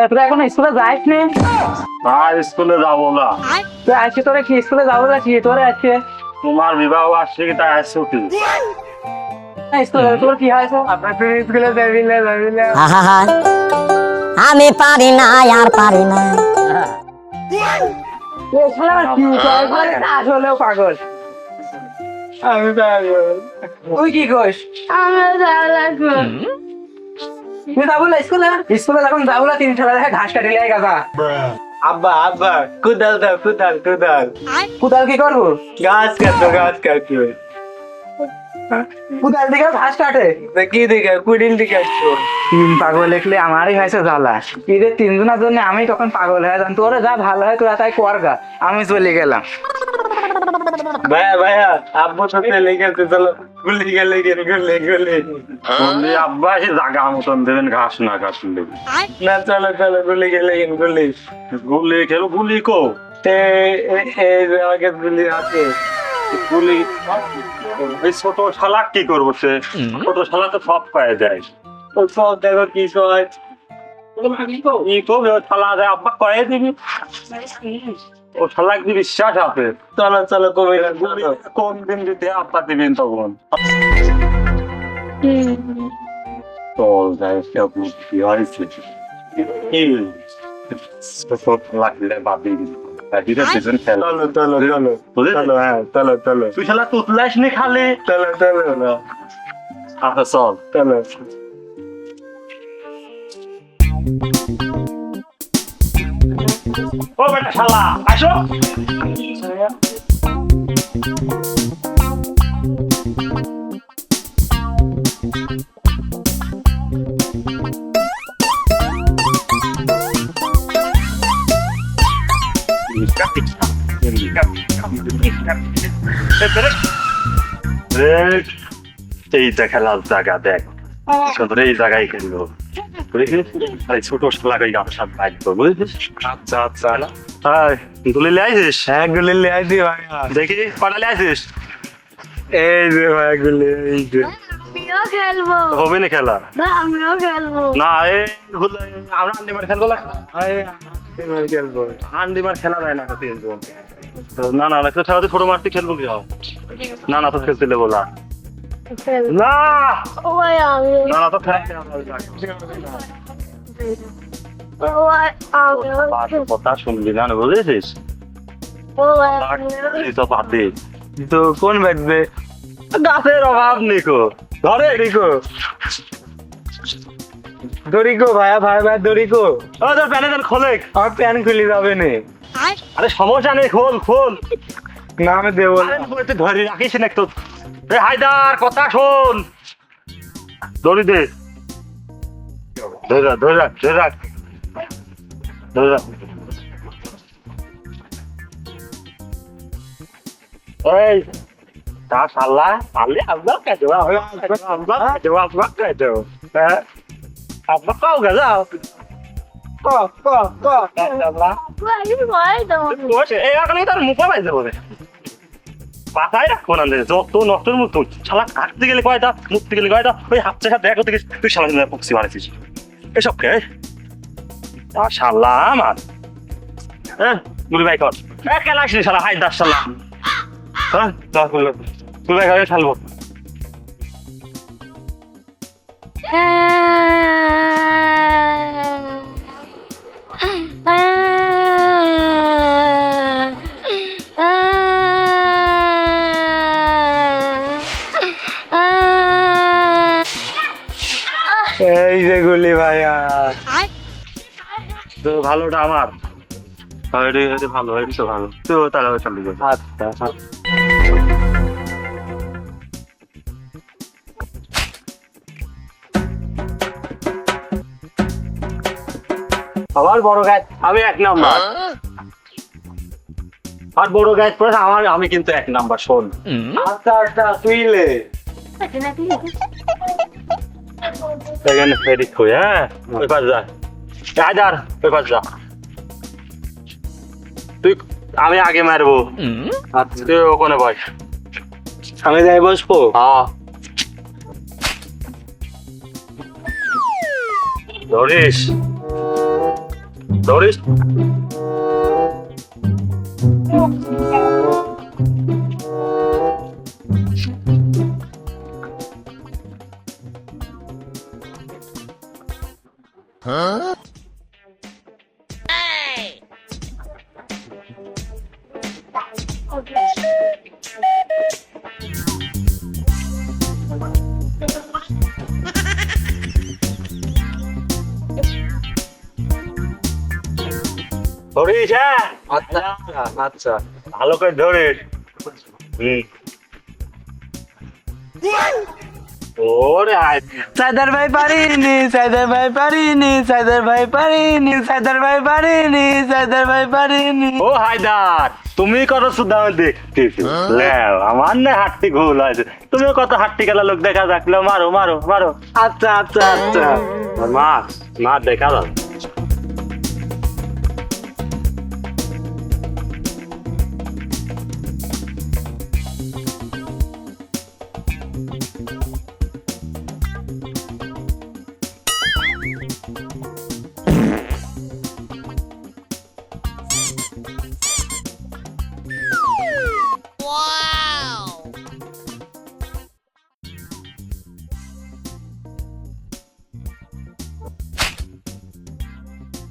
কে তোরা এখন স্কুলে যাইস নি। আর স্কুলে যাব না। তুই আজকে তোরা কি স্কুলে যাব না কি? তোরা আজকে তোমার বিবাহ বার্ষিকী তাই আসছো কি? কি আমি পারি না আর পারি না। আসলেও পাগল। আমি পাগল। তুই কি কইস আমার ভালো তুই স্কুলে? স্কুলে যখন যাব না তিন ছেলে দেখে ঘাস কাটি গেছা। আব্বা আব্বা কুদাল দাও কুদাল কুদাল। কুদাল কি করব? গাছ কুদাল দিকে ঘাস কাটে? কি দিকে কুড়িল দিকে তিন পাগল দেখলে আমারই হয়েছে জ্বালা। ঈদের তিনজনের জন্য আমি তখন পাগল হয়ে যান তোরা যা ভালো হয় তোরা তাই করগা আমি চলে গেলাম। ভাইয়া ভাইয়া আব্বু লেগেছে চলো। গুলি গেলে গেলে গুলি। গুলি বললি আব্বা এসে জাগা মতন দেবেন ঘাস না ঘাস দেবেন। না চলো চলো গুলি গেলে গুলি। গুলি খেলো কো। তে আছে। গুলি এই ছোট শালাক কি করব সে? ছোট শালা তো সব পায়ে যায়। সব দেখো কি সয় ই করবে শালা আব্বা কয়ে দিবি। ও শালাক দি বিশ্বাস আছে? চলো চলো কবে কোন দিন দিতে আব্বা দিবেন তখন? চল যাই সে হয়েছে? লাগলে বাদি দিতে পেছন খেলা। চলো চলো চলো। চলো হ্যাঁ চলো চলো। তুই শালা তুতলাস নি খালি? চলো চলো। আচ্ছা চল। চলো। ও বেটা শালা আসো। এইটা খেলার জায়গা দেখ এই জায়গায় খেলব। এই ছোট লাগাই আমার সাথে বাইকবো বুঝেছিস? আচ্ছা আচ্ছা। গুলি লে হ্যাঁ গুলি দেখি এই যে গুলি এই যে। খেলব। হবে না খেলা? না আমিও খেলব। না এই আমরা আন্ডিমার খেলব না? আরে খেলব। আন্ডিমার খেলা যায় না না না ছোট মারতে খেলব কি? না না তো খেলতে দেবো না। খেলব না আমি না না তো খেলতে ওই আমিও খেলব কথা শুনবি না বুঝেছিস? তো বাদ। দে তো কোন বাজবে গাছের অভাব নিকো। ধরে নিকো। দড়িকো ভাইয়া ভাই ভাই দড়িকো। ও তোর প্যানে তোর খোলে। আমার প্যান খুলে যাবে না। আরে সমস্যা নেই খোল খোল। না আমি দেবো ধরে রাখিস না একটু এ হায়দার কথা শোন দড়ি দে ধরে ধরে ধরে রাখ ধরে রাখ এই তা শালা পারলে আল্লাহ কে দেওয়া হবে আল্লাহ কে দেওয়া আল্লাহ কে দেওয়া হ্যাঁ আল্লাহ কাউ গাজাও ক ক ক এই এখানে তার মুখে পাইছে বলে পাতাই রাখব না যত নষ্টের মুখ তুই শালা কাটতে গেলে কয়টা? মুখতে গেলে কয়টা? ওই হাতটা সাথে দেখো থেকে তুই শালা নিয়ে পক্সি মারেছিস এসব কে? তা শালা আমার। হ্যাঁ গুলি ভাই কর। এ, খেলা আসিস শালা। হাই দাস শালা। হ্যাঁ দশগুলো গুলি ভাই করে খেলব এই যে গুলি ভাইয়া। তো ভালোটা আমার। ভালো তো ভালো। তো তাহলে চালিয়ে যাব আচ্ছা আবার বড় গাছ আমি এক নাম্বার। আর বড় গাছ পড়ে আমার আমি কিন্তু এক নাম্বার শোন। আচ্ছা আচ্ছা তুইলে এখানে ফেরি খুই হ্যাঁ ওই পাশ যা হায়দার ওই পাশ যা তুই আমি আগে মারবো তুই ওখানে বস আমি যাই বসবো হ্যাঁ ধরিস ধরিস ধরিস হ্যাঁ আচ্ছা আচ্ছা ভালো করে ধরিস হুম সাইদার ভাই পারিনি সাইদার ভাই পারিনি সাইদার ভাই পারিনি সাইদার ভাই পারিনি সাইদার ভাই পারিনি। ও হায়দার তুমি কত সুদাম দেখতেছি লেও, আমার না হাঁটতে ঘোল আছে তুমিও কত হাঁটতে গেলা লোক দেখা যাকলো মারো মারো মারো। আচ্ছা আচ্ছা আচ্ছা। মা মা দেখা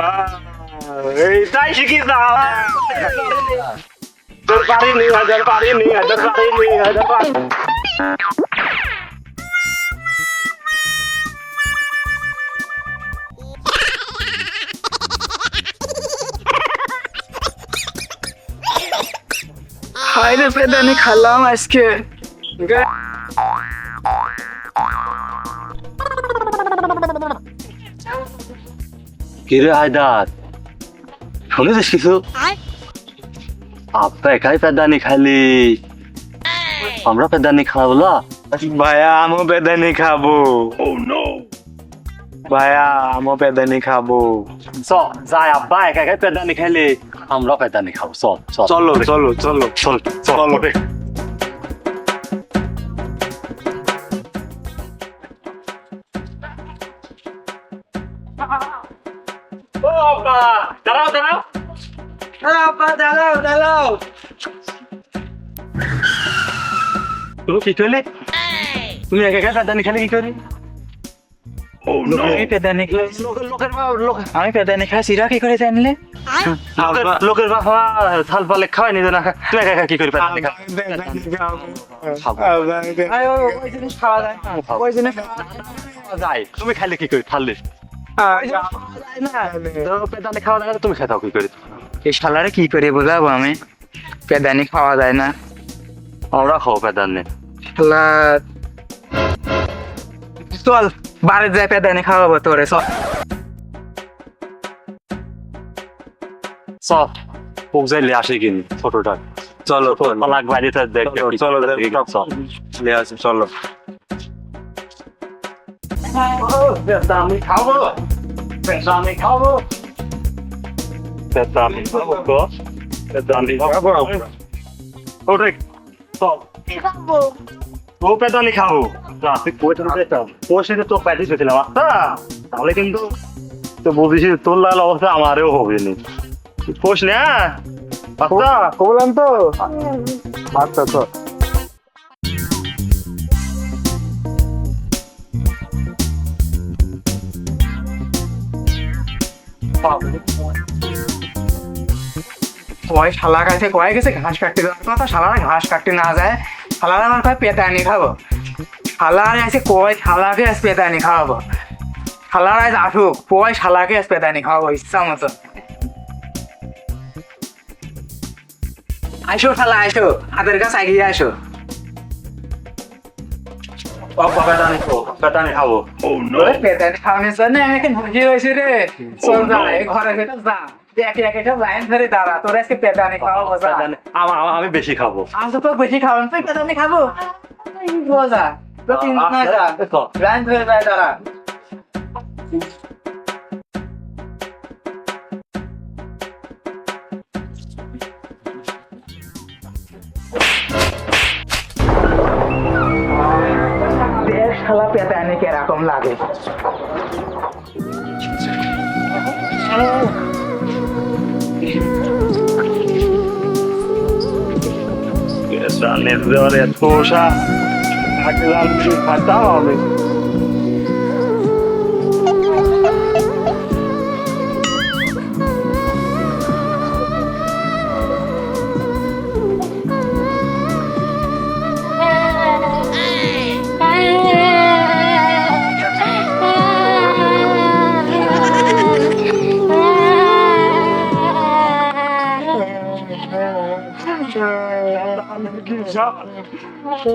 যাক এইটাই শিখিস না তোর পারিনি হাজার পারিনি হাজার পারিনি হাজার পারিনি হাই রে পেদানি খালাম আজকে কিরে হায়দার শুনেছিস কিছু আপা একাই পেদানি খালি আমরা পেদানি খাব না ভাইয়া আমিও পেদানি খাব ভাইয়া আমিও পেদানি খাব চ যাই আব্বা একা একাই পেদানি খাইলে আমরা পেদানি খাব চল চল চলো চলো চলো চল চল ও আব্বা দাঁড়াও দাঁড়াও। আপা দাঁড়াও দাঁড়াও। তুমি কি করলে? তুমি একা একা পেদানি খালি কি করে আমি পেদানি খাই লোকের আমি খাই সিরা কি করে জানলে? লোকের- লোকের বাবা থাল পালে খাওয়াই নিতে না। তুই একা একা কি করে পেদানি খা আয়, ওই জিনিস খাওয়া যায় ওই জিনিস খাওয়া তুমি খাইলে কি করে? থাললে পেদানি খাওয়া যায় না, তুমি খেতাও কি করে? এই শালারে কি করে বোঝাবো আমি? পেদানি খাওয়া যায় না। আমরা খাও পেদানি। শালা। চল বাড়ি যায় পেদানি খাওয়াবো তোরে চল। সব পোক যাইলে আসে কিনি ছোটটা চলো দেখ চলো, চলো, চল। পেদানি খাব পেদানি খাব পেদানি খাব পেদানি খাব ওরে চল খাব ও পেদানি খাব না তুই কোয়েটা পেতাম ওর সাথে তো প্যাটিস হয়েছিলাম আচ্ছা তাহলে কিন্তু তো বুঝিস তোর লাল অবস্থা আমারও হবে নি পোষ না আচ্ছা বললাম তো আচ্ছা তো কয় শালা কাছে কয় গেছে ঘাস কাটতে দেওয়ার কথা? শালারা ঘাস কাটতে না যায়। শালারা আমার কয় পেতানি খাব? শালারা আছে কয় শালাকে আজ পেতানি খাওয়াবো? শালারা আজ আসুক, কয় শালাকে আজ পেতানি খাওয়াবো, ইচ্ছা মতো। আইসো শালা, আইসো। হাতের কাছে এগিয়ে আসো পেদানি খাব খাব ওরে খাওয়ানোর জন্য আমি এখন বুঝি হয়েছি রে চল যা ঘরে ভেতর যা আমা- আমা- আমি বেশি খাব আজ তো বেশি খাব তুই পেটানি খাব না লাইন ধরে যায় দাঁড়া Gartenanlagen. Gestern letzte Woche der Toscha hat gesagt, ich kann da auch nicht. আছে?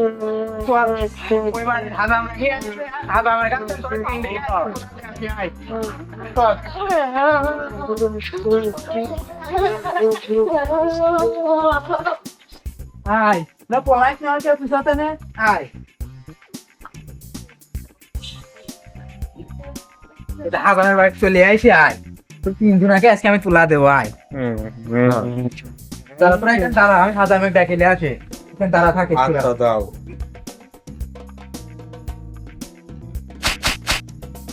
আছে। আয়। চল। আয় না পলাইস না কেউ তুই সাথে নে আয় এটা হাজারের বাড়ি চলে আইসি আয় তোর তিনজনাকে আজকে আমি তুলা দেবো আয় তারপরে এখানে দাঁড়া আমি সাদা মেঘ ডাকিলে আসে এখানে দাঁড়া থাকে আচ্ছা দাও।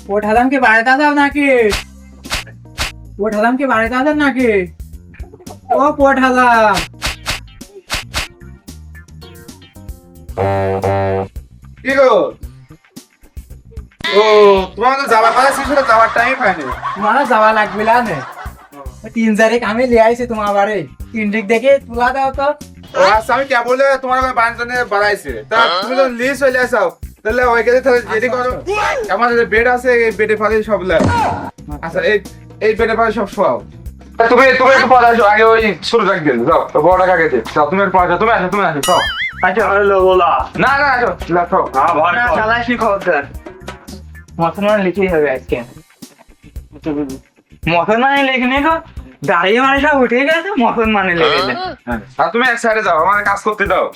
ও ঠাদাম কি বাড়িতে আসাম নাকি? ও ঠাদাম কি বাড়িতে আসাম নাকি? ও কি গো? ও তোমার তো যাবার কথা ছিল যাওয়ার টাইম পাইনি তোমার যাওয়া লাগবে না তিন তারিখ আমি লিয়ে আইছি তোমার বাড়ি। তিন তারিখ দেখে তুলা দাও তো। আমি কে বলে তোমার বাঞ্চনে বাড়াইছে? তা তুমি তো লিস্ট চলে আসাও তাহলে ওইখানে তাহলে যেটি করো আমার যে বেড আছে এই বেডে ফালে সব লাগে আচ্ছা এই এই বেডে ফালে সব শোয়াও। তুমি তুমি একটু পরে আসো আগে ওই শুরু রাখ দিন যাও তো বড় কাকে দে যাও তুমি একটু পরে আসো তুমি আসো তুমি আসো যাও। আচ্ছা হলো বলা না না আসো লাফো হ্যাঁ ভয় না কর। চালাইছি খবরদার। মতন লিখেই হবে আজকে। মতন লিখনে গো? দাঁড়িয়ে মানে সব উঠে গেছে মতন মানে লেগে আর তুমি এক সাইডে যাও আমার কাজ করতে দাও।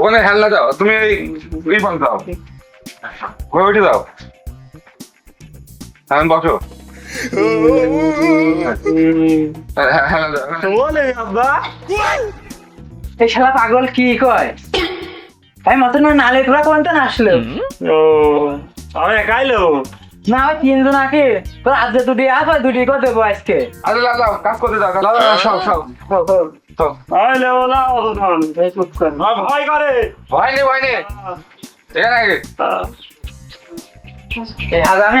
ওখানে হেল্লা দাও তুমি এই এই বন্ধ দাও। ওই উঠে দাও। এখন বসো। হ্যাঁ, আব্বা। এই শালা পাগল কি কয়? আমি মতন মানে নালে তোরা কোন না আসলো? ও আমি একাইলো না ওই তিনজন আগে তোর আজকে দুটি আস আর দুটি করে দেবো আজকে। আরে লাও কাজ করতে দাও লাও সব সব ভয় করে ভয় নেই ভয় নেই। আমি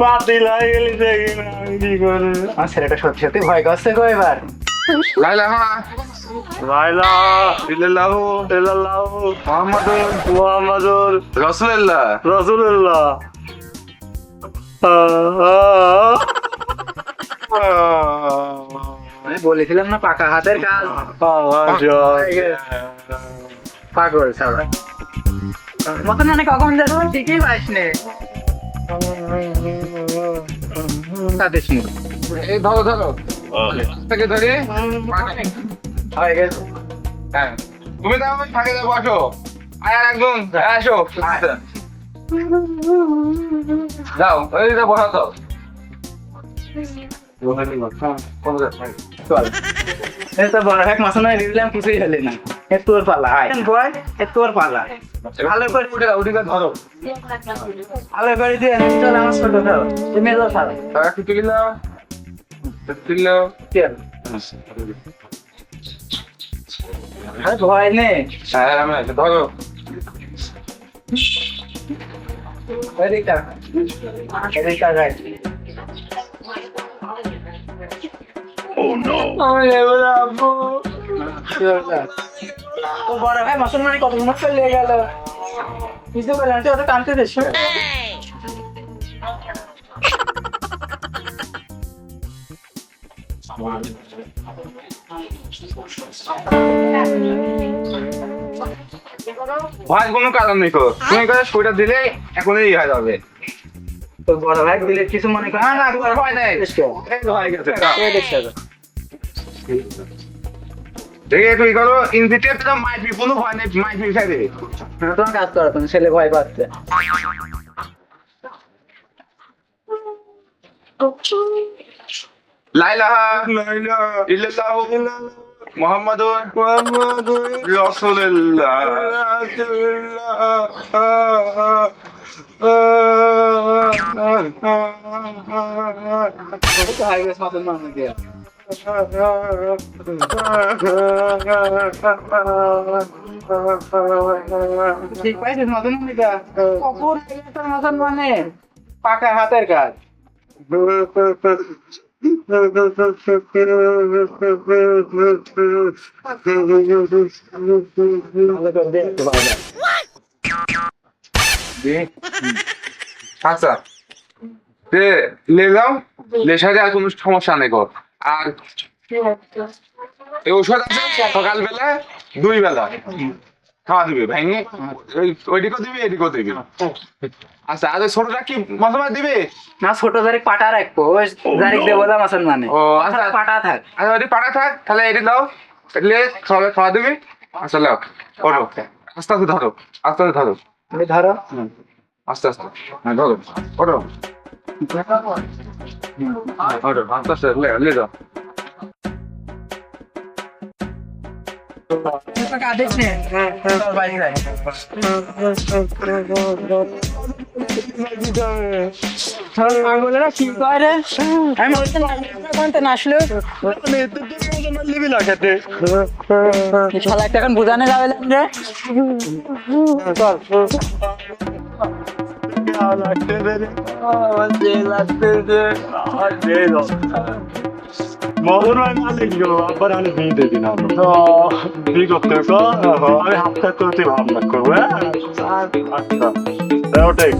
বাতিল হয়ে গেলি আমি কি করে আমার ছেলেটা সত্যি সত্যি ভয় করছে গো এবার। লাইলা হ্যাঁ। লাইলা ইল্লাল্লাহু ইল্লাল্লাহ মুহাম্মাদুর মুহাম্মাদুর রাসূলুল্লাহ। রাসূলুল্লাহ। আমি বলেছিলাম না পাকা হাতের কাজ। পাগল সবাই মতন মানে কখন ঠিকই পাইস নে এই ধরো ধরো। থেকে ধরে। হয়ে গেছে হ্যাঁ। তুমি তাও ওই ফাঁকে যাব আসো। আর একজন। আসো। যাও। ওই যে বসা তো তো এক মাসে নয় দিলাম কিছুই হলে না। এ তোর পালা আয়। বয়? এ তোর পালা। ভালো করে উঠে উঠে ধরো। ভালো করে দিয়ে চল আমার ছোট ধরো। তুমি মেজো খাবে তারা একটু তুলিলাম তুলিলাম চল আরে ভয় নেই। হ্যাঁ আমি আছি, ধরো এদিকটা এদিকটা গাই ও বড় ভাই মুসলমানি কত মত চলে গেল? কিছু বলে না ওটা কানতে দেশ ভয় কোনো কারণ নেই তো। তুমি করে সইটা দিলে এখনই ইয়ে হয়ে যাবে। তো বড় ভাই দিলে কিছু মনে করে না না ভয় নেই। তো হয়ে গেছে দেখে তুই করো ইনভিটেড তো মাইট বি কোনো ভয় নেই মাইট বি খাই তোমার কাজ করো তুমি ছেলে ভয় পাচ্ছে। লাইলাহা ইল্লাল্লাহু মুহাম্মাদুর মুহাম্মাদুর রাসূলুল্লাহ। ঠিক মতন মানে? পাকা হাতের কাজ। লে যাও। লেসারে আর কোনো সমস্যা নেই গো আর এই ওষুধ আছে সকালবেলা দুই বেলা খাওয়া দিবে ভেঙে ওই- ওইদিকেও দিবি এদিকেও দিবি। আচ্ছা আর ছোটটা কি মাঝে দিবি? না ছোট জারিক পাটা রাখব ওই জারিক দেবো দাম আছেন মানে। ও আচ্ছা। পাটা থাক। আচ্ছা ওইদিকে পাড়া থাক তাহলে এটি দাও। লে খাওয়া খাওয়া দিবি। আচ্ছা লাও ওঠো আস্তে আস্তে ধরো। আস্তে আস্তে ধরো। ধরো। আস্তে আস্তে। হ্যাঁ ধরো। ওঠো ওঠো আস্তে আস্তে লে লে একটা এখন বুঝানো যাবে রে মদন ভাই মালিক গো আবার আমি বিয়ে দেবি না বিয়ে করতে আমি হাফটা করতে ভাবনা করব হ্যাঁ আচ্ছা ওটাই